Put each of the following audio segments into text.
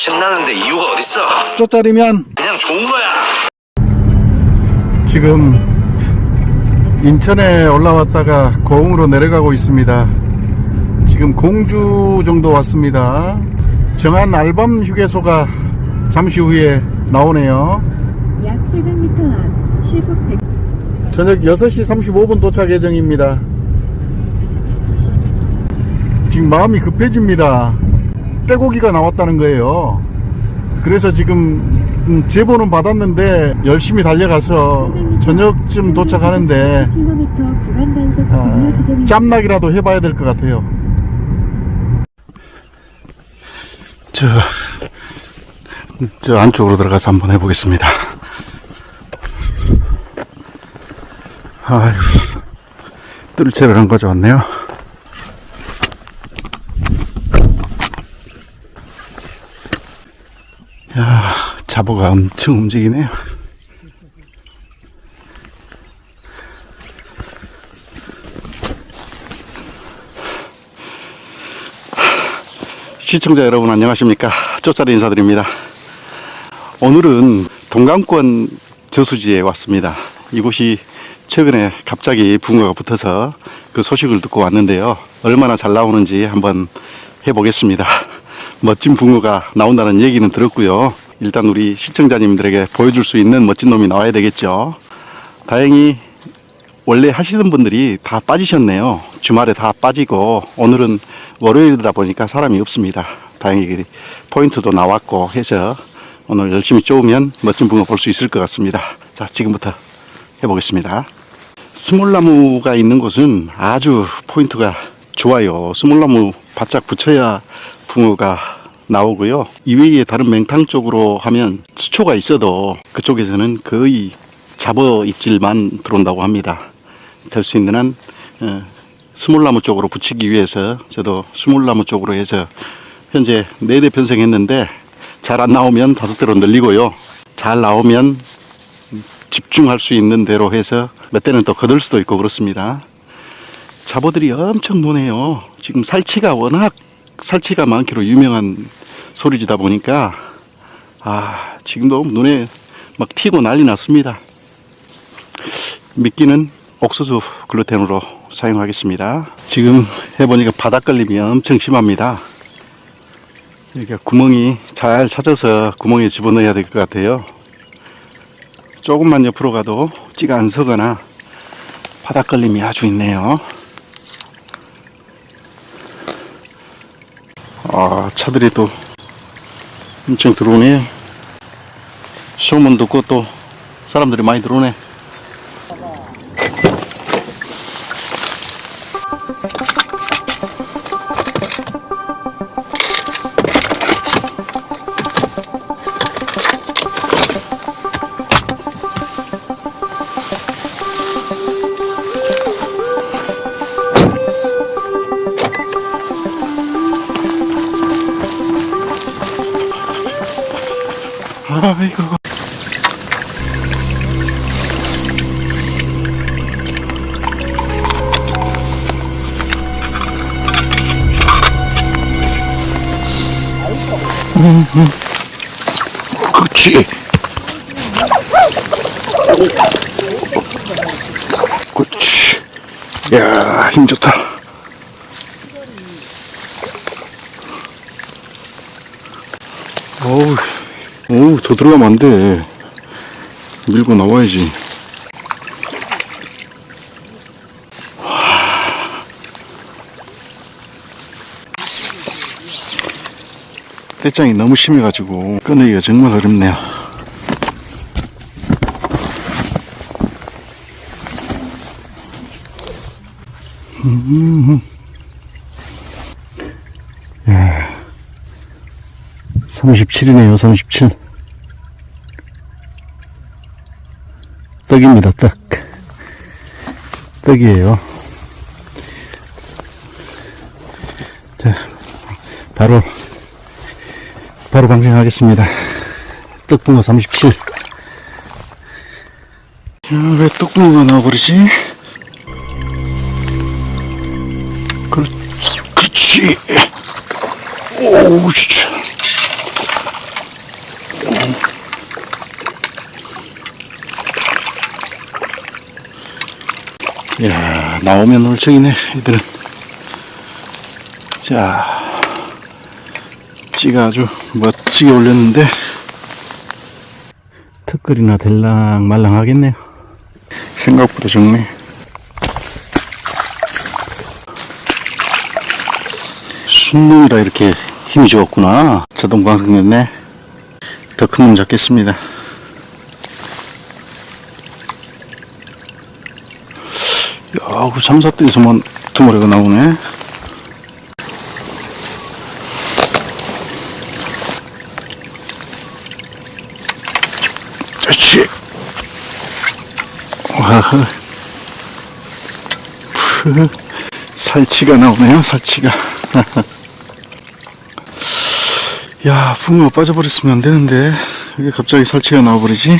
신나는데 이유가 어딨어? 쪼짜리면 그냥 좋은 거야. 지금 인천에 올라왔다가 고흥으로 내려가고 있습니다. 지금 공주 정도 왔습니다. 정한 알밤 휴게소가 잠시 후에 나오네요. 약 700m 앞 시속 100 저녁 6시 35분 도착 예정입니다. 지금 마음이 급해집니다. 떼고기가 나왔다는 거예요. 그래서 지금 음, 제보는 받았는데 열심히 달려가서 저녁쯤 도착하는데 10km 구간 단속 아. 짬락이라도 해봐야 될 것 같아요. 저, 저 안쪽으로 들어가서 한번 해보겠습니다. 아이고, 뜰채를 안 가져왔네요. 야, 자보가 엄청 움직이네요. 시청자 여러분 안녕하십니까? 쪼짜리 인사드립니다. 오늘은 동강권 저수지에 왔습니다. 이곳이 최근에 갑자기 붕어가 붙어서 그 소식을 듣고 왔는데요. 얼마나 잘 나오는지 한번 해보겠습니다. 멋진 붕어가 나온다는 얘기는 들었고요 일단 우리 시청자님들에게 보여줄 수 있는 멋진 놈이 나와야 되겠죠 다행히 원래 하시던 분들이 다 빠지셨네요. 주말에 다 빠지고 오늘은 월요일이다 보니까 사람이 없습니다. 다행히 포인트도 나왔고 해서 오늘 열심히 쪼으면 멋진 붕어 볼 수 있을 것 같습니다. 자, 지금부터 해보겠습니다. 스몰나무가 있는 곳은 아주 포인트가 좋아요. 스몰나무 바짝 붙여야 붕어가 나오고요. 이 외에 다른 맹탕 쪽으로 하면 수초가 있어도 그쪽에서는 거의 잡어 입질만 들어온다고 합니다. 될 수 있는 한 어, 스몰나무 쪽으로 붙이기 위해서 저도 스몰나무 쪽으로 해서 현재 네 대 편성했는데 잘 안 나오면 다섯 대로 늘리고요. 잘 나오면 집중할 수 있는 대로 해서 몇 대는 또 거들 수도 있고 그렇습니다. 잡어들이 엄청 노네요. 지금 살치가 워낙 살치가 많기로 유명한 소리지다 보니까 아 지금도 눈에 막 튀고 난리 났습니다. 미끼는 옥수수 글루텐으로 사용하겠습니다. 지금 해보니까 바닥 걸림이 엄청 심합니다. 이렇게 구멍이 잘 찾아서 구멍에 집어넣어야 될 것 같아요. 조금만 옆으로 가도 찌가 안 서거나 바닥 걸림이 아주 있네요. 아, 차들이 또 엄청 들어오네. 소문 듣고 또 사람들이 많이 들어오네. 그렇지. 그렇지. 야, 힘 좋다. 어우, 어우, 더 들어가면 안 돼. 밀고 나와야지. 떼장이 너무 심해가지고 꺼내기가 정말 어렵네요. 음. 야, 37이네요, 37. 떡입니다, 떡. 떡이에요. 자, 바로, 바로 방생하겠습니다. 떡붕어 37. 왜 떡붕어가 나와버리지? 그렇, 그렇지. 오우, 진짜. 야 나오면 울적이네, 이들은. 자. 찌가 아주 멋지게 올렸는데, 턱걸이나 될랑 말랑 하겠네요. 생각보다 적네. 순놈이라 이렇게 힘이 좋았구나. 자동 방송됐네. 더 큰 놈 잡겠습니다. 야, 그 삼사대에서만 두 마리가 나오네. 그렇지. 와허. 푸, 살치가 나오네요, 살치가. 야, 붕어가 빠져버렸으면 안 되는데, 왜 갑자기 살치가 나와버리지?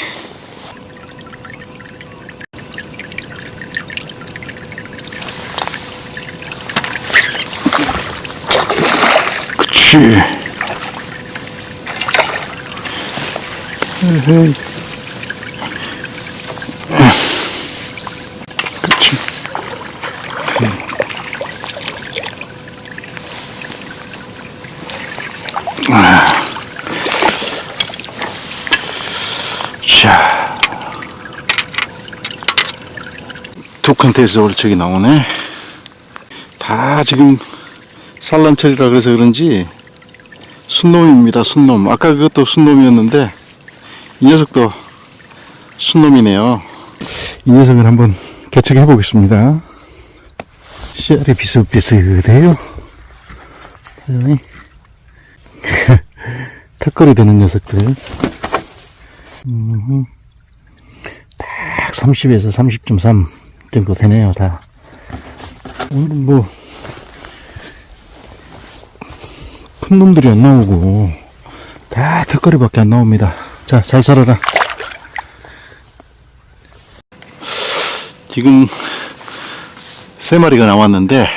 그치. 에헤이. 두 컨테이스 올척이 나오네. 다 지금 산란철이라 그래서 그런지 순놈입니다. 순놈. 아까 그것도 순놈이었는데 이 녀석도 순놈이네요. 이 녀석을 한번 개척해 보겠습니다. 씨알이 비슷비슷해요. 여기 턱걸이 되는 녀석들. 음, 딱 30에서 30.3 정도 되네요, 다. 오늘 뭐, 큰 놈들이 안 나오고, 다 턱걸이밖에 안 나옵니다. 자, 잘 살아라. 지금 세 마리가 나왔는데,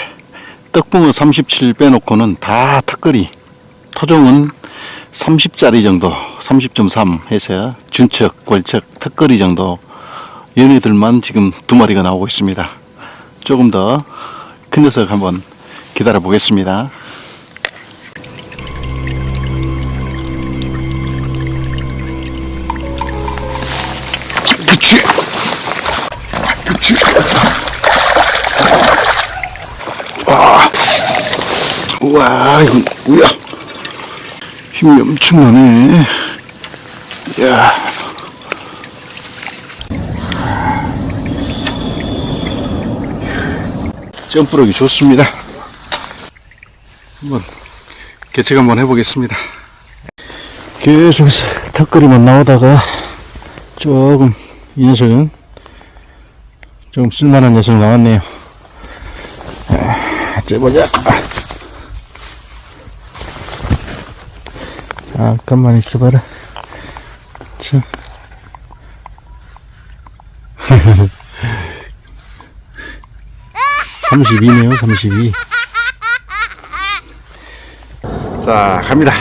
떡붕어 37 빼놓고는 다 턱걸이. 토종은 30짜리 정도, 30.3 해서 준척, 골척, 턱걸이 정도 얘네들만 지금 두 마리가 나오고 있습니다. 조금 더 큰 녀석 한번 기다려 보겠습니다. 와. 우와, 이건 뭐야. 힘이 엄청나네. 야. 점프력이 좋습니다. 한번 개척 한번 해보겠습니다. 계속해서 턱걸이만 나오다가 조금 이 녀석은 좀 쓸만한 녀석 나왔네요. 아, 재보자. 잠깐만 있어봐라. 자. 삼십이네요, 삼십이. 자, 갑니다.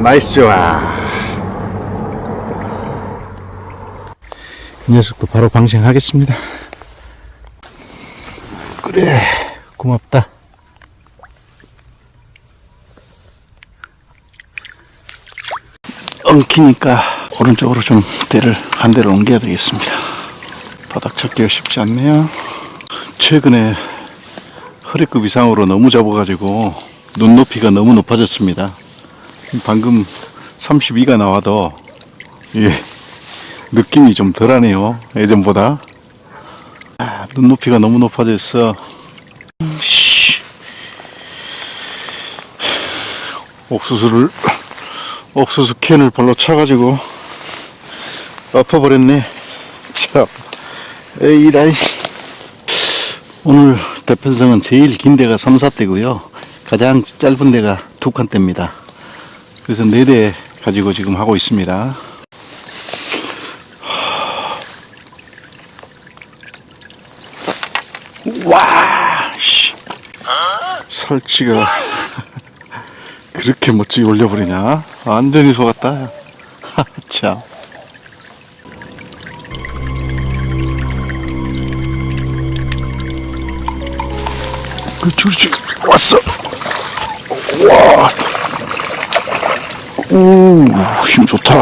나이스 좋아. 이 녀석도 바로 방생하겠습니다. 그래, 고맙다. 엉키니까 오른쪽으로 좀 대를 한 대를 옮겨야 되겠습니다. 바닥 찾기가 쉽지 않네요. 최근에 허리급 이상으로 너무 잡아가지고 눈높이가 너무 높아졌습니다. 방금 32가 나와도 예, 느낌이 좀 덜하네요. 예전보다. 아, 눈높이가 너무 높아져서 씨. 옥수수를 옥수수 캔을 발로 차가지고 엎어버렸네. 참, 에이 라이. 오늘 대편성은 제일 긴 데가 3, 4대고요. 가장 짧은 데가 두 칸대입니다. 그래서 네대 가지고 지금 하고 있습니다. 와, 씨. 설치가 그렇게 멋지게 올려버리냐? 완전히 속았다. 참. 그렇지, 그렇지. 왔어. 와. 오, 힘 좋다.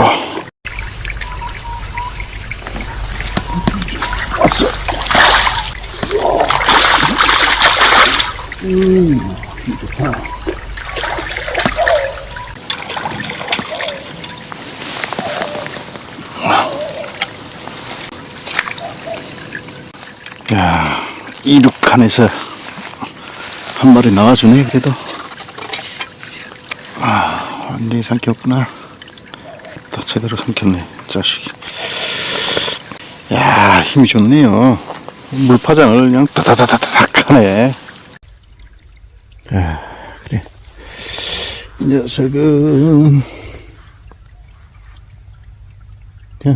왔어. 오, 힘 좋다. 야, 이륙 칸에서 한 마리 나와주네, 그래도. 아, 완전히 삼켰구나. 더 제대로 삼켰네, 자식이. 야, 힘이 좋네요. 물파장을 그냥 따다다다닥 하네. 아, 그래. 이 녀석은. 자,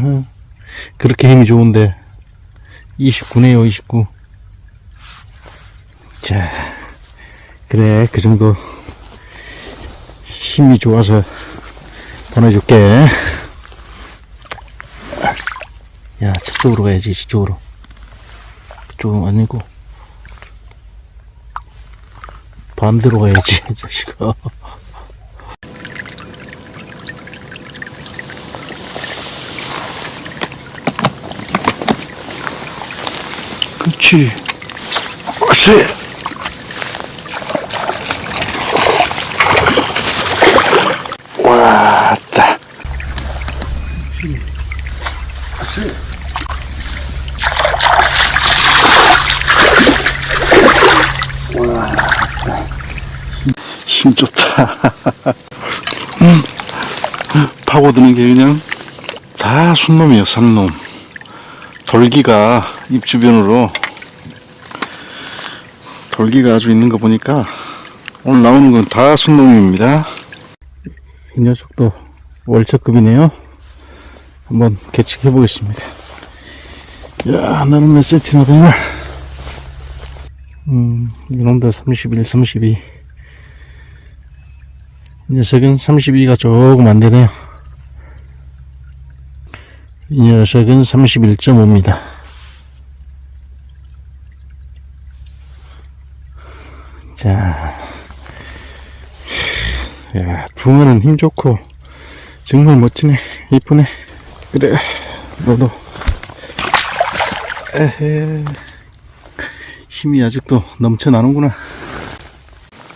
그렇게 힘이 좋은데. 29네요, 29. 자, 그래, 그 정도 힘이 좋아서 보내줄게. 야, 저쪽으로 가야지, 저쪽으로. 그쪽은 아니고. 반대로 가야지, 이 자식아. 그렇지. 왔어. 힘 좋다. 음, 파고드는 게 그냥 다 순놈이에요, 산놈. 돌기가 입 주변으로 돌기가 아주 있는 거 보니까 오늘 나오는 건 다 순놈입니다. 이 녀석도 월척급이네요. 한번 개측해 보겠습니다. 야, 나는 몇 센치나 되나? 음, 이놈도 31, 32. 이 녀석은 32가 조금 안 되네요. 이 녀석은 31.5입니다. 자, 야, 붕어는 힘 좋고, 정말 멋지네. 이쁘네. 그래, 너도. 에헤, 힘이 아직도 넘쳐나는구나.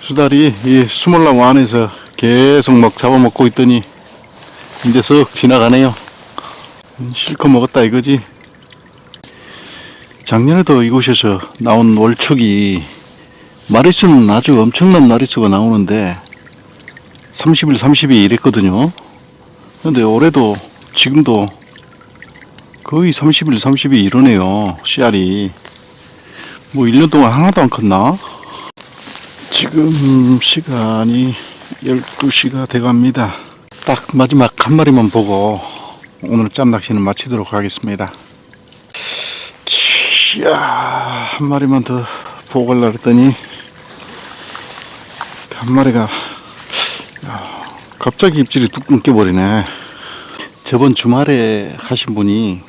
수달이 이 수몰나무 안에서 계속 막 잡아먹고 있더니, 이제 썩 지나가네요. 실컷 먹었다 이거지. 작년에도 이곳에서 나온 월척이 마리수는 아주 엄청난 마리수가 나오는데 30일, 30이 이랬거든요. 근데 올해도 지금도 거의 30일, 30이 이러네요. 씨알이. 뭐 1년 동안 하나도 안 컸나? 지금 시간이 12시가 돼갑니다. 딱 마지막 한 마리만 보고 오늘 짬낚시는 마치도록 하겠습니다. 이야, 한 마리만 더 보고 가려고 했더니, 한 마리가, 야, 갑자기 입질이 뚝 끊겨버리네. 저번 주말에 하신 분이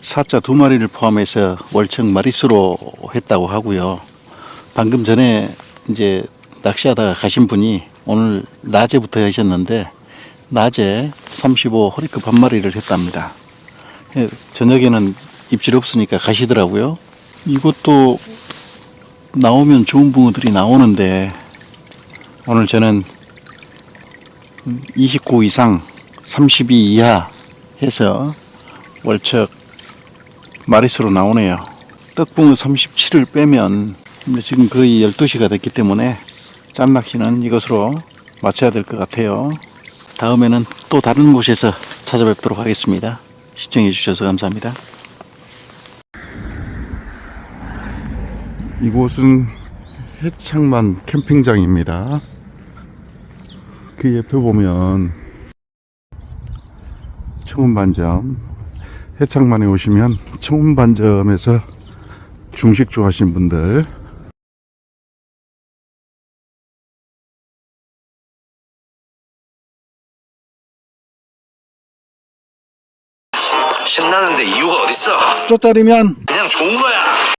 사자 두 마리를 포함해서 월척 마리수로 했다고 하고요. 방금 전에 이제 낚시하다가 가신 분이 오늘 낮에부터 하셨는데, 낮에 35 허리급 한 마리를 했답니다. 예, 저녁에는 입질 없으니까 가시더라고요. 이것도 나오면 좋은 붕어들이 나오는데 오늘 저는 29 이상 32 이하 해서 월척 마리수로 나오네요. 떡붕어 37을 빼면 지금 거의 12시가 됐기 때문에 짬낚시는 이것으로 마쳐야 될 것 같아요. 다음에는 또 다른 곳에서 찾아뵙도록 하겠습니다. 시청해 주셔서 감사합니다. 이곳은 해창만 캠핑장입니다. 그 옆에 보면 청운반점 해창만에 오시면 청운반점에서 중식 좋아하시는 분들 신나는데 이유가 어딨어? 쪼짜리면 그냥 좋은 거야.